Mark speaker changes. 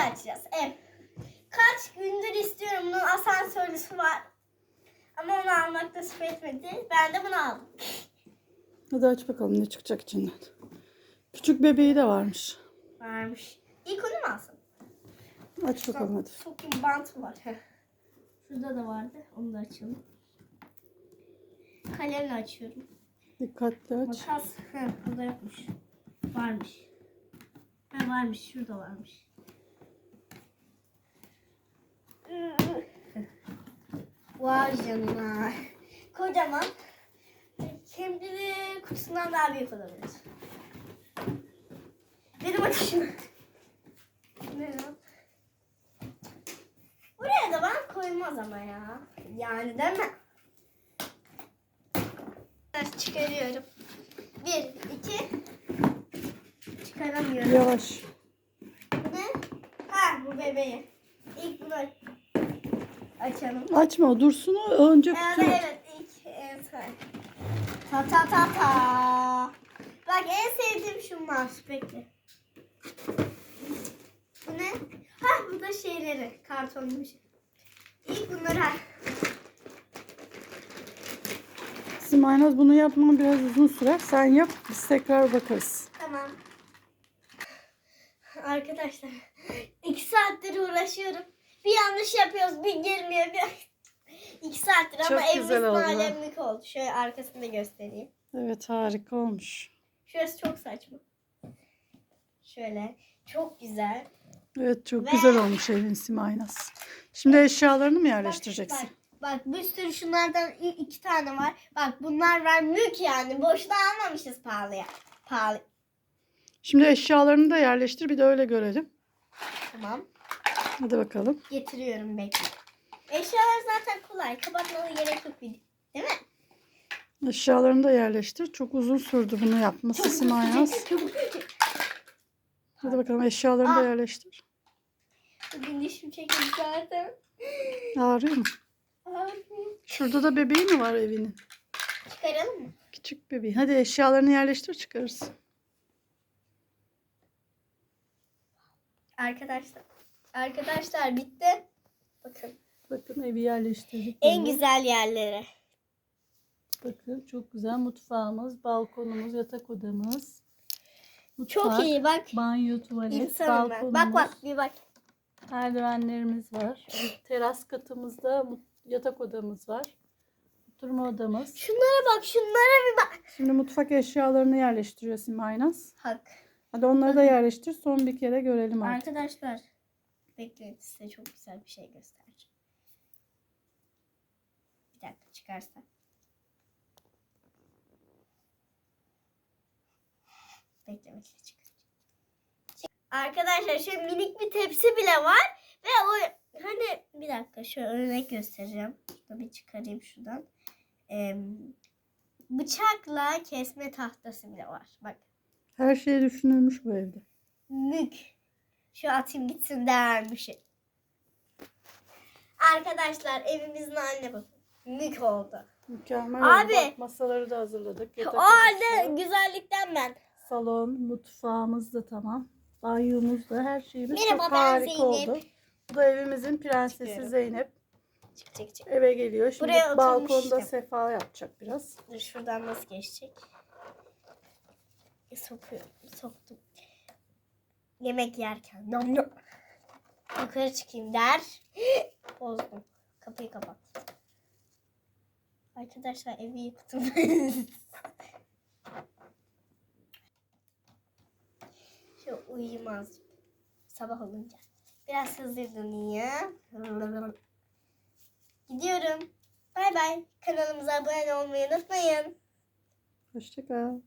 Speaker 1: açacağız. Ev. Kaç gündür istiyorum. Bunun asansörlüsü var. Ama onu almak nasip etmedi. Ben de bunu aldım.
Speaker 2: Hadi aç bakalım ne çıkacak içinden. Küçük bebeği de varmış.
Speaker 1: Varmış. İlk onu mu alsın?
Speaker 2: Aç bakalım hadi.
Speaker 1: Sokayım bant var. Şurada da vardı. Onu da açalım. Kalemle açıyorum.
Speaker 2: Dikkatli aç.
Speaker 1: Makas. Heh, burada yokmuş. Varmış. Ha varmış. Şurada varmış. Vay canına. Kocaman. Kendi de kutusundan daha büyük olabilir. Benim lan? Buraya da ben koymaz ama ya. Yani değil mi? Çıkarıyorum. Bir, iki. Çıkaramıyorum.
Speaker 2: Yavaş.
Speaker 1: Bu ne? Ha bu bebeği. İlk bunu açalım.
Speaker 2: Açma dursun o önce
Speaker 1: Evet
Speaker 2: kutuyu. aç.
Speaker 1: evet ilk en son. Ta ta ta ta. Bak en sevdiğim şu mouse. Bekle. Bu ne? Ha bu da şeyleri. Kartonmuş. İlk bunları al.
Speaker 2: Simaynaz bunu yapman biraz uzun sürer. Sen yap biz tekrar bakarız.
Speaker 1: Tamam. Arkadaşlar iki saattir uğraşıyorum. Bir yanlış yapıyoruz, bir girmiyor. Bir... iki saattir ama
Speaker 2: Çok
Speaker 1: evimizin
Speaker 2: güzel oldu.
Speaker 1: alemlik oldu. Şöyle arkasını da göstereyim.
Speaker 2: Evet harika olmuş.
Speaker 1: Şurası çok saçma. Şöyle çok güzel.
Speaker 2: Evet çok
Speaker 1: Ve-
Speaker 2: güzel olmuş evin Simaynaz. Şimdi eşyalarını mı yerleştireceksin?
Speaker 1: Bak, bak bir sürü şunlardan i- iki tane var. Bak bunlar var mülk yani. Boşuna almamışız pahalıya. Pahalı.
Speaker 2: Şimdi eşyalarını da yerleştir bir de öyle görelim.
Speaker 1: Tamam.
Speaker 2: Hadi bakalım.
Speaker 1: Getiriyorum bekle. Eşyalar zaten kolay. Kapatmalı gerek yok. Değil mi?
Speaker 2: Eşyalarını da yerleştir. Çok uzun sürdü bunu yapması Simaynaz. Hadi bakalım eşyalarını da
Speaker 1: Aa.
Speaker 2: yerleştir.
Speaker 1: Bugün dişim çekildi zaten.
Speaker 2: Ağrıyor mu?
Speaker 1: Abi,
Speaker 2: Şurada da bebeği mi var evinin?
Speaker 1: Çıkaralım mı?
Speaker 2: Küçük bebeği. Hadi eşyalarını yerleştir çıkarırız.
Speaker 1: Arkadaşlar. Arkadaşlar bitti. Bakın.
Speaker 2: Bakın evi yerleştirdik.
Speaker 1: En
Speaker 2: böyle.
Speaker 1: güzel yerlere.
Speaker 2: Bakın çok güzel mutfağımız, balkonumuz, yatak odamız.
Speaker 1: Çok
Speaker 2: mutfak,
Speaker 1: iyi bak.
Speaker 2: Banyo, tuvalet,
Speaker 1: İnsanım ben.
Speaker 2: balkonumuz.
Speaker 1: Bak bak bir bak.
Speaker 2: Merdivenlerimiz var. Teras katımızda yatak odamız var. Oturma odamız.
Speaker 1: Şunlara bak şunlara bir bak.
Speaker 2: Şimdi mutfak eşyalarını yerleştiriyor Simaynaz.
Speaker 1: Hak.
Speaker 2: Hadi onları da yerleştir. Son bir kere görelim artık.
Speaker 1: Arkadaşlar. Bekleyin size çok güzel bir şey göstereceğim. Bir dakika çıkarsa. Bekle bekle çıkar. Arkadaşlar şöyle minik bir tepsi bile var. Ve o hani bir dakika şöyle örnek göstereceğim. Şunu bir çıkarayım şuradan. Ee, bıçakla kesme tahtası bile var. Bak
Speaker 2: Her şey düşünülmüş bu evde.
Speaker 1: Mük. Şu atayım gitsin şey. Arkadaşlar evimizin haline bakın. Mük oldu.
Speaker 2: Mükemmel
Speaker 1: Abi.
Speaker 2: oldu. Bak, masaları da hazırladık. Yatak
Speaker 1: O halde
Speaker 2: odası,
Speaker 1: güzellikten ben.
Speaker 2: salon, mutfağımız da tamam. Banyomuz da her şeyimiz
Speaker 1: Merhaba,
Speaker 2: çok
Speaker 1: ben
Speaker 2: harika
Speaker 1: Zeynep.
Speaker 2: oldu. Bu da evimizin prensesi
Speaker 1: Çıkıyorum.
Speaker 2: Zeynep.
Speaker 1: Çık çık çık.
Speaker 2: Eve geliyor. Şimdi
Speaker 1: Buraya
Speaker 2: balkonda
Speaker 1: oturmuştum.
Speaker 2: sefa yapacak biraz.
Speaker 1: Dur şuradan nasıl geçecek? E, sokuyorum. Soktum. Yemek yerken. Nom nom. Yukarı çıkayım der. Bozdum. Kapıyı kapat. Arkadaşlar evi yıktım. Şu uyuyayım. Sabah olunca. Biraz hazırlanayım. Gidiyorum. Bay bay. Kanalımıza abone olmayı unutmayın.
Speaker 2: Hoşçakal.